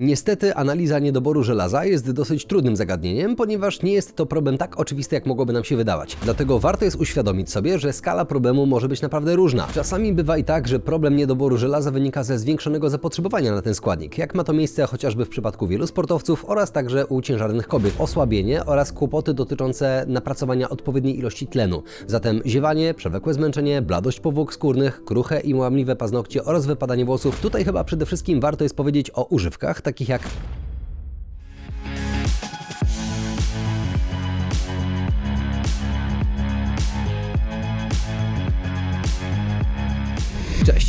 Niestety analiza niedoboru żelaza jest dosyć trudnym zagadnieniem, ponieważ nie jest to problem tak oczywisty, jak mogłoby nam się wydawać. Dlatego warto jest uświadomić sobie, że skala problemu może być naprawdę różna. Czasami bywa i tak, że problem niedoboru żelaza wynika ze zwiększonego zapotrzebowania na ten składnik, jak ma to miejsce chociażby w przypadku wielu sportowców oraz także u ciężarnych kobiet. Osłabienie oraz kłopoty dotyczące napracowania odpowiedniej ilości tlenu. Zatem ziewanie, przewlekłe zmęczenie, bladość powłok skórnych, kruche i łamliwe paznokcie oraz wypadanie włosów. Tutaj chyba przede wszystkim warto jest powiedzieć o używkach, takich jak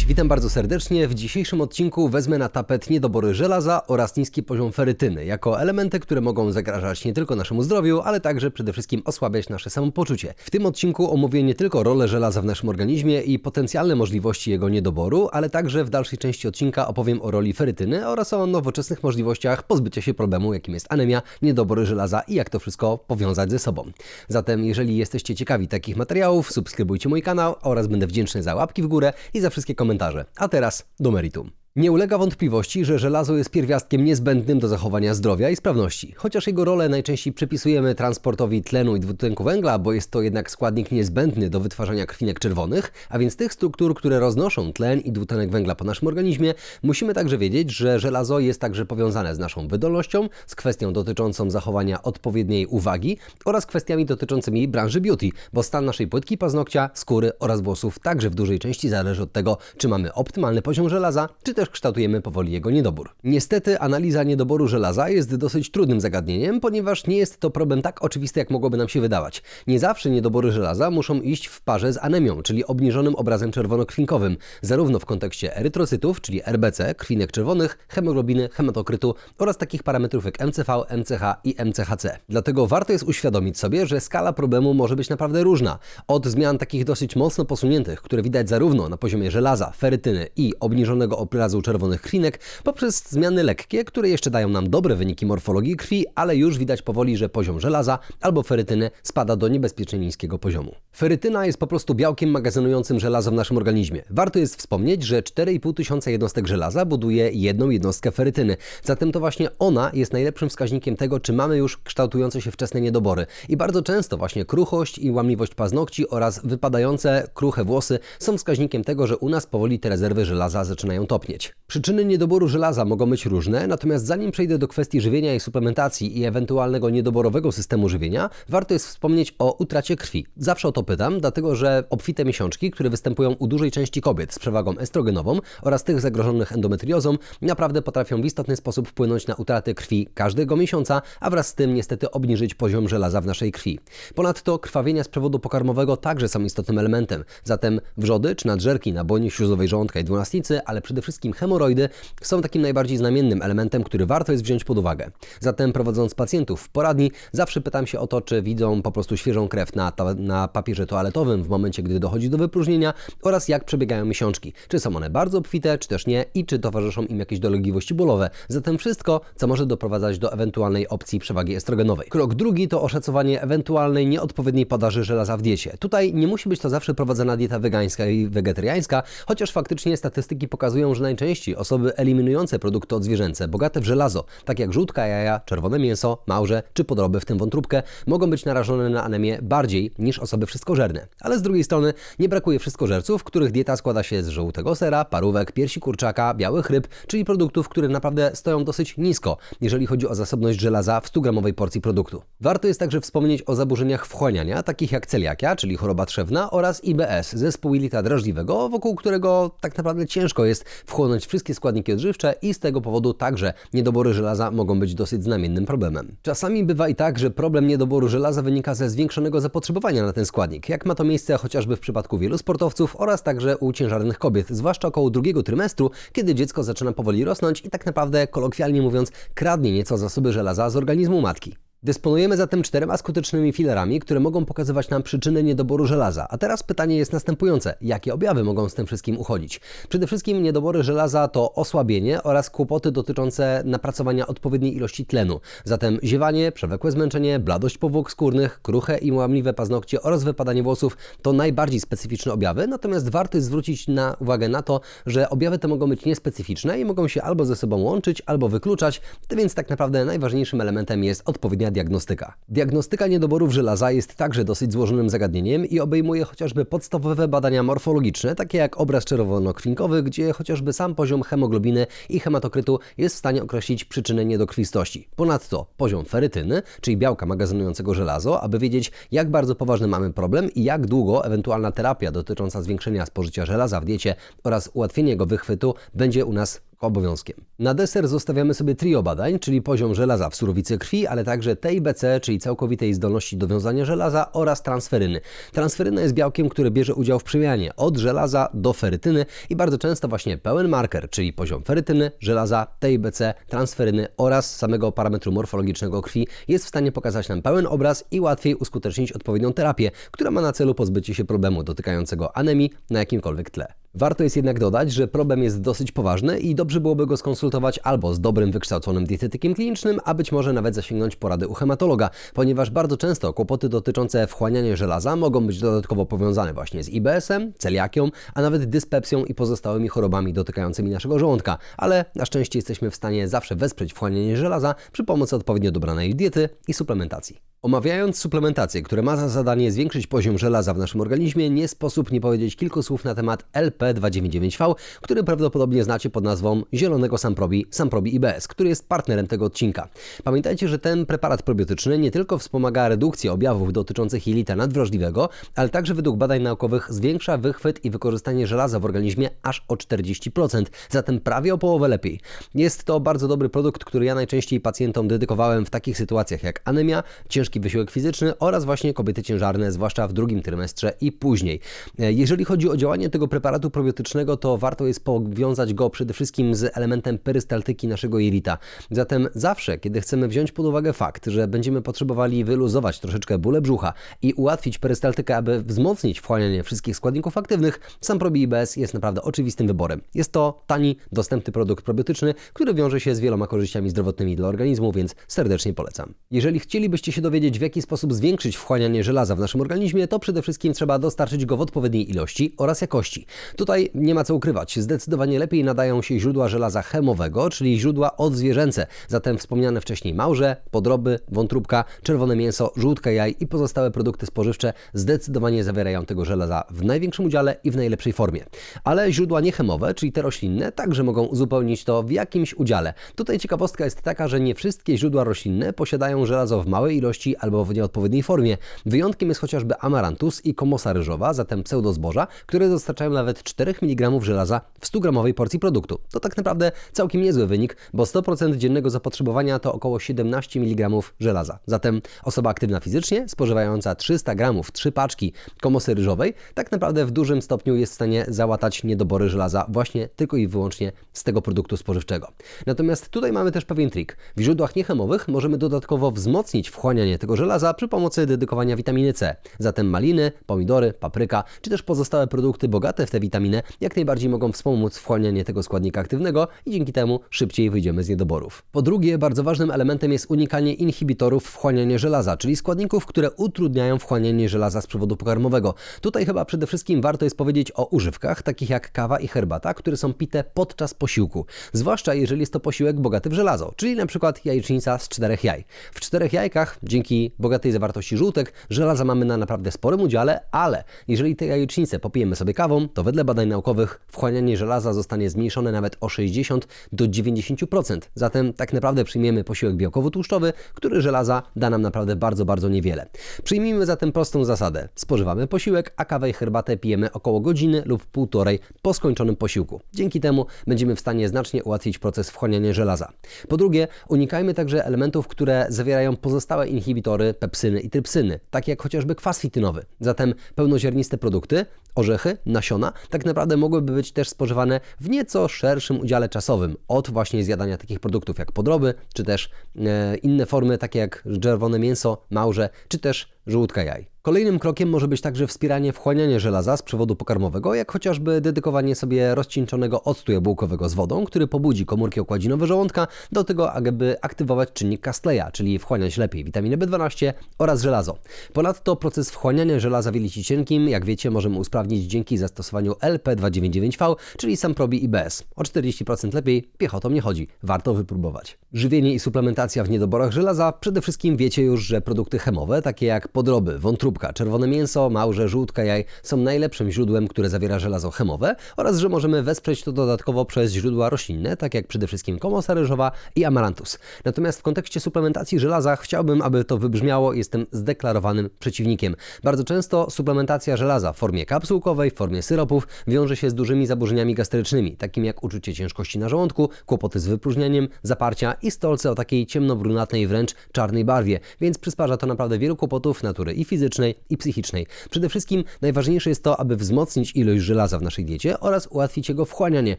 witam bardzo serdecznie. W dzisiejszym odcinku wezmę na tapet niedobory żelaza oraz niski poziom ferytyny, jako elementy, które mogą zagrażać nie tylko naszemu zdrowiu, ale także przede wszystkim osłabiać nasze samopoczucie. W tym odcinku omówię nie tylko rolę żelaza w naszym organizmie i potencjalne możliwości jego niedoboru, ale także w dalszej części odcinka opowiem o roli ferytyny oraz o nowoczesnych możliwościach pozbycia się problemu, jakim jest anemia, niedobory żelaza i jak to wszystko powiązać ze sobą. Zatem, jeżeli jesteście ciekawi takich materiałów, subskrybujcie mój kanał oraz będę wdzięczny za łapki w górę i za wszystkie komentarze. A teraz do meritum. Nie ulega wątpliwości, że żelazo jest pierwiastkiem niezbędnym do zachowania zdrowia i sprawności. Chociaż jego rolę najczęściej przypisujemy transportowi tlenu i dwutlenku węgla, bo jest to jednak składnik niezbędny do wytwarzania krwinek czerwonych, a więc tych struktur, które roznoszą tlen i dwutlenek węgla po naszym organizmie, musimy także wiedzieć, że żelazo jest także powiązane z naszą wydolnością, z kwestią dotyczącą zachowania odpowiedniej uwagi oraz kwestiami dotyczącymi branży beauty, bo stan naszej płytki paznokcia, skóry oraz włosów także w dużej części zależy od tego, czy mamy optymalny poziom żelaza, czy też kształtujemy powoli jego niedobór. Niestety analiza niedoboru żelaza jest dosyć trudnym zagadnieniem, ponieważ nie jest to problem tak oczywisty, jak mogłoby nam się wydawać. Nie zawsze niedobory żelaza muszą iść w parze z anemią, czyli obniżonym obrazem czerwonokrwinkowym, zarówno w kontekście erytrocytów, czyli RBC, krwinek czerwonych, hemoglobiny, hematokrytu oraz takich parametrów jak MCV, MCH i MCHC. Dlatego warto jest uświadomić sobie, że skala problemu może być naprawdę różna. Od zmian takich dosyć mocno posuniętych, które widać zarówno na poziomie żelaza, ferytyny i obniżonego obrazu czerwonych krwinek, poprzez zmiany lekkie, które jeszcze dają nam dobre wyniki morfologii krwi, ale już widać powoli, że poziom żelaza albo ferytyny spada do niebezpiecznie niskiego poziomu. Ferytyna jest po prostu białkiem magazynującym żelazo w naszym organizmie. Warto jest wspomnieć, że 4,5 tysiąca jednostek żelaza buduje jedną jednostkę ferytyny, zatem to właśnie ona jest najlepszym wskaźnikiem tego, czy mamy już kształtujące się wczesne niedobory. I bardzo często właśnie kruchość i łamliwość paznokci oraz wypadające kruche włosy są wskaźnikiem tego, że u nas powoli te rezerwy żelaza zaczynają topnieć. Przyczyny niedoboru żelaza mogą być różne, natomiast zanim przejdę do kwestii żywienia i suplementacji i ewentualnego niedoborowego systemu żywienia, warto jest wspomnieć o utracie krwi. Zawsze o to pytam, dlatego że obfite miesiączki, które występują u dużej części kobiet z przewagą estrogenową oraz tych zagrożonych endometriozą, naprawdę potrafią w istotny sposób wpłynąć na utratę krwi każdego miesiąca, a wraz z tym niestety obniżyć poziom żelaza w naszej krwi. Ponadto krwawienia z przewodu pokarmowego także są istotnym elementem, zatem wrzody czy nadżerki na błonie śluzowej żołądka i dwunastnicy, ale przede wszystkim hemoroidy są takim najbardziej znamiennym elementem, który warto jest wziąć pod uwagę. Zatem prowadząc pacjentów w poradni, zawsze pytam się o to, czy widzą po prostu świeżą krew na, na papierze toaletowym w momencie, gdy dochodzi do wypróżnienia oraz jak przebiegają miesiączki. Czy są one bardzo obfite, czy też nie i czy towarzyszą im jakieś dolegliwości bólowe. Zatem wszystko, co może doprowadzać do ewentualnej opcji przewagi estrogenowej. Krok drugi to oszacowanie ewentualnej nieodpowiedniej podaży żelaza w diecie. Tutaj nie musi być to zawsze prowadzona dieta wegańska i wegetariańska, chociaż faktycznie statystyki pokazują, że najczęściej osoby eliminujące produkty odzwierzęce, bogate w żelazo, tak jak żółtka jaja, czerwone mięso, małże czy podroby, w tym wątróbkę, mogą być narażone na anemię bardziej niż osoby wszystkożerne. Ale z drugiej strony nie brakuje wszystkożerców, których dieta składa się z żółtego sera, parówek, piersi kurczaka, białych ryb, czyli produktów, które naprawdę stoją dosyć nisko, jeżeli chodzi o zasobność żelaza w 100-gramowej porcji produktu. Warto jest także wspomnieć o zaburzeniach wchłaniania, takich jak celiakia, czyli choroba trzewna oraz IBS, zespół jelita drażliwego, wokół którego tak naprawdę ciężko jest wchłonąć wszystkie składniki odżywcze i z tego powodu także niedobory żelaza mogą być dosyć znamiennym problemem. Czasami bywa i tak, że problem niedoboru żelaza wynika ze zwiększonego zapotrzebowania na ten składnik, jak ma to miejsce chociażby w przypadku wielu sportowców oraz także u ciężarnych kobiet, zwłaszcza około drugiego trymestru, kiedy dziecko zaczyna powoli rosnąć i tak naprawdę, kolokwialnie mówiąc, kradnie nieco zasoby żelaza z organizmu matki. Dysponujemy zatem czterema skutecznymi filerami, które mogą pokazywać nam przyczyny niedoboru żelaza. A teraz pytanie jest następujące: jakie objawy mogą z tym wszystkim uchodzić? Przede wszystkim niedobory żelaza to osłabienie oraz kłopoty dotyczące napracowania odpowiedniej ilości tlenu. Zatem ziewanie, przewlekłe zmęczenie, bladość powłok skórnych, kruche i łamliwe paznokcie oraz wypadanie włosów to najbardziej specyficzne objawy, natomiast warto zwrócić na uwagę na to, że objawy te mogą być niespecyficzne i mogą się albo ze sobą łączyć, albo wykluczać, więc tak naprawdę najważniejszym elementem jest odpowiednia diagnostyka. Diagnostyka niedoborów żelaza jest także dosyć złożonym zagadnieniem i obejmuje chociażby podstawowe badania morfologiczne, takie jak obraz czerwono-krwinkowy, gdzie chociażby sam poziom hemoglobiny i hematokrytu jest w stanie określić przyczynę niedokrwistości. Ponadto poziom ferytyny, czyli białka magazynującego żelazo, aby wiedzieć jak bardzo poważny mamy problem i jak długo ewentualna terapia dotycząca zwiększenia spożycia żelaza w diecie oraz ułatwienia jego wychwytu będzie u nas obowiązkiem. Na deser zostawiamy sobie trio badań, czyli poziom żelaza w surowicy krwi, ale także TIBC, czyli całkowitej zdolności do wiązania żelaza oraz transferyny. Transferyna jest białkiem, który bierze udział w przemianie od żelaza do ferytyny i bardzo często właśnie pełen marker, czyli poziom ferytyny, żelaza, TIBC, transferyny oraz samego parametru morfologicznego krwi jest w stanie pokazać nam pełen obraz i łatwiej uskutecznić odpowiednią terapię, która ma na celu pozbycie się problemu dotykającego anemii na jakimkolwiek tle. Warto jest jednak dodać, że problem jest dosyć poważny i dobrze byłoby go skonsultować albo z dobrym wykształconym dietetykiem klinicznym, a być może nawet zasięgnąć porady u hematologa, ponieważ bardzo często kłopoty dotyczące wchłaniania żelaza mogą być dodatkowo powiązane właśnie z IBS-em, celiakią, a nawet dyspepsją i pozostałymi chorobami dotykającymi naszego żołądka, ale na szczęście jesteśmy w stanie zawsze wesprzeć wchłanianie żelaza przy pomocy odpowiednio dobranej diety i suplementacji. Omawiając suplementację, która ma za zadanie zwiększyć poziom żelaza w naszym organizmie, nie sposób nie powiedzieć kilku słów na temat LP299V, który prawdopodobnie znacie pod nazwą zielonego Samprobi, Samprobi IBS, który jest partnerem tego odcinka. Pamiętajcie, że ten preparat probiotyczny nie tylko wspomaga redukcję objawów dotyczących jelita nadwrażliwego, ale także według badań naukowych zwiększa wychwyt i wykorzystanie żelaza w organizmie aż o 40%, zatem prawie o połowę lepiej. Jest to bardzo dobry produkt, który ja najczęściej pacjentom dedykowałem w takich sytuacjach jak anemia, ciężki wysiłek fizyczny oraz właśnie kobiety ciężarne, zwłaszcza w drugim trymestrze i później. E, jeżeli chodzi o działanie tego preparatu probiotycznego, to warto jest powiązać go przede wszystkim z elementem perystaltyki naszego jelita. Zatem zawsze, kiedy chcemy wziąć pod uwagę fakt, że będziemy potrzebowali wyluzować troszeczkę bóle brzucha i ułatwić perystaltykę, aby wzmocnić wchłanianie wszystkich składników aktywnych, sam Probi IBS jest naprawdę oczywistym wyborem. Jest to tani, dostępny produkt probiotyczny, który wiąże się z wieloma korzyściami zdrowotnymi dla organizmu, więc serdecznie polecam. Jeżeli chcielibyście się dowiedzieć, dowiedzieć, w jaki sposób zwiększyć wchłanianie żelaza w naszym organizmie, to przede wszystkim trzeba dostarczyć go w odpowiedniej ilości oraz jakości. Tutaj nie ma co ukrywać. Zdecydowanie lepiej nadają się źródła żelaza chemowego, czyli źródła odzwierzęce. Zatem wspomniane wcześniej małże, podroby, wątróbka, czerwone mięso, żółtka jaj i pozostałe produkty spożywcze zdecydowanie zawierają tego żelaza w największym udziale i w najlepszej formie. Ale źródła niechemowe, czyli te roślinne, także mogą uzupełnić to w jakimś udziale. Tutaj ciekawostka jest taka, że nie wszystkie źródła roślinne posiadają żelazo w małej ilości albo w nieodpowiedniej formie. Wyjątkiem jest chociażby amarantus i komosa ryżowa, zatem pseudozboża, które dostarczają nawet 4 mg żelaza w 100-gramowej porcji produktu. To tak naprawdę całkiem niezły wynik, bo 100% dziennego zapotrzebowania to około 17 mg żelaza. Zatem osoba aktywna fizycznie, spożywająca 300 gramów 3 paczki komosy ryżowej, tak naprawdę w dużym stopniu jest w stanie załatać niedobory żelaza właśnie tylko i wyłącznie z tego produktu spożywczego. Natomiast tutaj mamy też pewien trik. W źródłach niechemowych możemy dodatkowo wzmocnić wchłanianie tego żelaza przy pomocy dedykowania witaminy C. Zatem maliny, pomidory, papryka, czy też pozostałe produkty bogate w tę witaminę jak najbardziej mogą wspomóc wchłanianie tego składnika aktywnego i dzięki temu szybciej wyjdziemy z niedoborów. Po drugie, bardzo ważnym elementem jest unikanie inhibitorów wchłaniania żelaza, czyli składników, które utrudniają wchłanianie żelaza z przewodu pokarmowego. Tutaj chyba przede wszystkim warto jest powiedzieć o używkach, takich jak kawa i herbata, które są pite podczas posiłku. Zwłaszcza jeżeli jest to posiłek bogaty w żelazo, czyli na przykład jajecznica z czterech jaj. W czterech jajkach, dzięki dzięki bogatej zawartości żółtek żelaza mamy na naprawdę sporym udziale, ale jeżeli te jajecznice popijemy sobie kawą, to wedle badań naukowych wchłanianie żelaza zostanie zmniejszone nawet o 60 do 90%. Zatem tak naprawdę przyjmiemy posiłek białkowo-tłuszczowy, który żelaza da nam naprawdę bardzo, bardzo niewiele. Przyjmijmy zatem prostą zasadę. Spożywamy posiłek, a kawę i herbatę pijemy około godziny lub półtorej po skończonym posiłku. Dzięki temu będziemy w stanie znacznie ułatwić proces wchłaniania żelaza. Po drugie, unikajmy także elementów, które zawierają pozostałe inhibitory inhibitory pepsyny i trypsyny, takie jak chociażby kwas fitynowy. Zatem pełnoziarniste produkty, orzechy, nasiona, tak naprawdę mogłyby być też spożywane w nieco szerszym udziale czasowym od właśnie zjadania takich produktów jak podroby, czy też e, inne formy takie jak czerwone mięso, małże, czy też żółtka jaj. Kolejnym krokiem może być także wspieranie wchłaniania żelaza z przewodu pokarmowego, jak chociażby dedykowanie sobie rozcieńczonego octu jabłkowego z wodą, który pobudzi komórki okładzinowe żołądka do tego, aby aktywować czynnik Castleya, czyli wchłaniać lepiej witaminę B12 oraz żelazo. Ponadto proces wchłaniania żelaza w jelicie cienkim, jak wiecie, możemy usprawnić dzięki zastosowaniu LP299V, czyli Samprobi IBS. O 40% lepiej piechotą nie chodzi, warto wypróbować. Żywienie i suplementacja w niedoborach żelaza. Przede wszystkim wiecie już, że produkty chemowe, takie jak podroby, wątróbka, czerwone mięso, małże, żółtka jaj są najlepszym źródłem, które zawiera żelazo chemowe oraz, że możemy wesprzeć to dodatkowo przez źródła roślinne, tak jak przede wszystkim komosa ryżowa i amarantus. Natomiast w kontekście suplementacji żelaza chciałbym, aby to wybrzmiało, jestem zdeklarowanym przeciwnikiem. Bardzo często suplementacja żelaza w formie kapsułkowej, w formie syropów wiąże się z dużymi zaburzeniami gastrycznymi, takimi jak uczucie ciężkości na żołądku, kłopoty z wypróżnieniem, zaparcia i stolce o takiej ciemnobrunatnej, wręcz czarnej barwie, więc przysparza to naprawdę wielu kłopotów natury i fizycznej, i psychicznej. Przede wszystkim najważniejsze jest to, aby wzmocnić ilość żelaza w naszej diecie oraz ułatwić jego wchłanianie.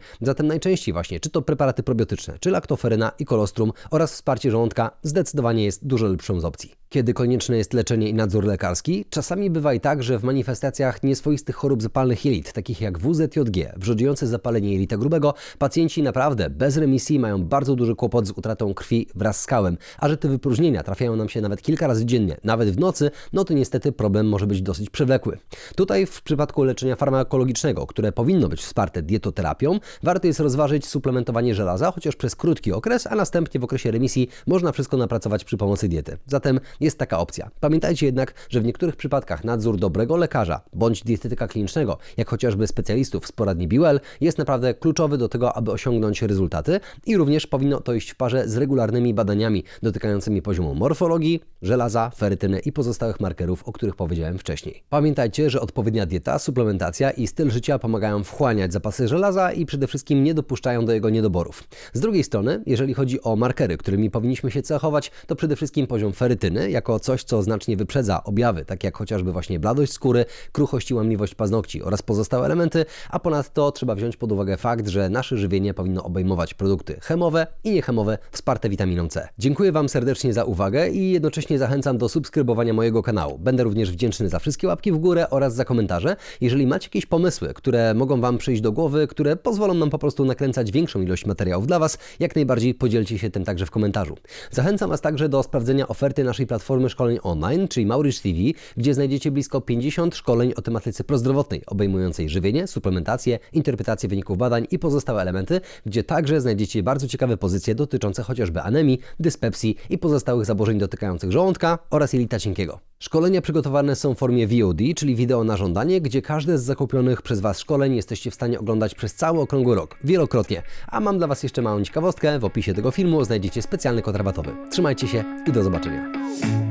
Zatem najczęściej właśnie, czy to preparaty probiotyczne, czy laktoferyna i kolostrum oraz wsparcie żołądka zdecydowanie jest dużo lepszą z opcji. Kiedy konieczne jest leczenie i nadzór lekarski, czasami bywa i tak, że w manifestacjach nieswoistych chorób zapalnych jelit, takich jak WZJG, wrzodujące zapalenie jelita grubego, pacjenci naprawdę bez remisji mają bardzo duży kłopot z utratą krwi wraz z kałem, a że te wypróżnienia trafiają nam się nawet kilka razy dziennie, nawet w nocy, no to niestety problem może być dosyć przewlekły. Tutaj w przypadku leczenia farmakologicznego, które powinno być wsparte dietoterapią, warto jest rozważyć suplementowanie żelaza, chociaż przez krótki okres, a następnie w okresie remisji można wszystko napracować przy pomocy diety. Zatem jest taka opcja. Pamiętajcie jednak, że w niektórych przypadkach nadzór dobrego lekarza bądź dietetyka klinicznego, jak chociażby specjalistów z poradni BUL, jest naprawdę kluczowy do tego, aby osiągnąć rezultaty i również powinno to iść w parze z regularnymi badaniami dotykającymi poziomu morfologii, żelaza, ferytyny i pozostałych markerów, o których powiedziałem wcześniej. Pamiętajcie, że odpowiednia dieta, suplementacja i styl życia pomagają wchłaniać zapasy żelaza i przede wszystkim nie dopuszczają do jego niedoborów. Z drugiej strony, jeżeli chodzi o markery, którymi powinniśmy się cechować, to przede wszystkim poziom ferytyny, jako coś, co znacznie wyprzedza objawy, takie jak chociażby właśnie bladość skóry, kruchość i łamliwość paznokci oraz pozostałe elementy, a ponadto trzeba wziąć pod uwagę fakt, że nasze żywienie powinno obejmować produkty chemowe i niechemowe wsparte witaminą C. Dziękuję Wam serdecznie za uwagę i jednocześnie zachęcam do subskrybowania mojego kanału. Będę również wdzięczny za wszystkie łapki w górę oraz za komentarze. Jeżeli macie jakieś pomysły, które mogą Wam przyjść do głowy, które pozwolą nam po prostu nakręcać większą ilość materiałów dla Was, jak najbardziej podzielcie się tym także w komentarzu. Zachęcam Was także do sprawdzenia oferty naszej platformy szkoleń online, czyli Mauricz TV, gdzie znajdziecie blisko 50 szkoleń o tematyce prozdrowotnej, obejmującej żywienie, suplementację, interpretację wyników badań i pozostałe elementy, gdzie także znajdziecie bardzo ciekawe pozycje dotyczące chociażby anemii, dyspepsji i pozostałych zaburzeń dotykających żołądka oraz jelita cienkiego. Szkolenia przygotowane są w formie VOD, czyli wideo na żądanie, gdzie każde z zakupionych przez Was szkoleń jesteście w stanie oglądać przez cały okrągły rok, wielokrotnie. A mam dla Was jeszcze małą ciekawostkę, w opisie tego filmu znajdziecie specjalny kod rabatowy. Trzymajcie się i do zobaczenia. Thank you.